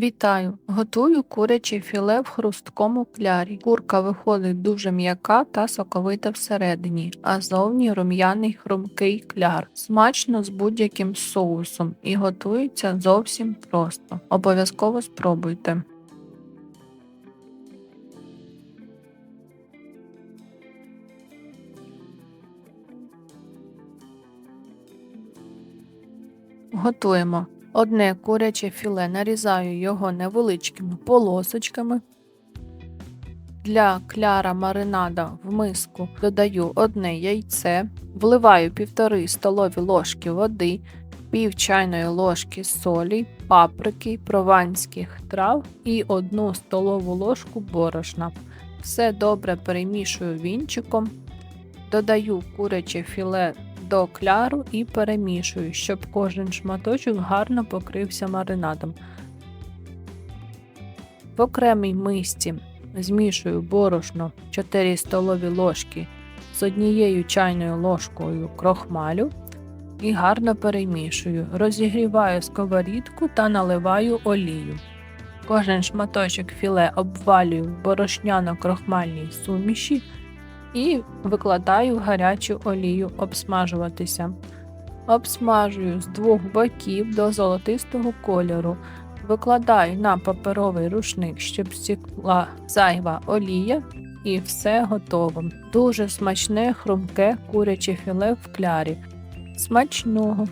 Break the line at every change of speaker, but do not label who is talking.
Вітаю! Готую куряче філе в хрусткому клярі. Курка виходить дуже м'яка та соковита всередині, а зовні рум'яний хрумкий кляр. Смачно з будь-яким соусом і готується зовсім просто. Обов'язково спробуйте. Готуємо. Одне куряче філе нарізаю його невеличкими полосочками. Для кляра маринада в миску додаю одне яйце, вливаю 1,5 столові ложки води, пів чайної ложки солі, паприки, прованських трав і 1 столову ложку борошна. Все добре перемішую вінчиком, додаю куряче філе до кляру і перемішую, щоб кожен шматочок гарно покрився маринадом. В окремій мисці змішую борошно 4 столові ложки з однією чайною ложкою крохмалю і гарно перемішую. Розігріваю сковорідку та наливаю олію. Кожен шматочок філе обвалюю в борошняно-крохмальній суміші і викладаю гарячу олію обсмажуватися. Обсмажую з двох боків до золотистого кольору. Викладаю на паперовий рушник, щоб стікла зайва олія, і все готово. Дуже смачне хрумке куряче філе в клярі. Смачного!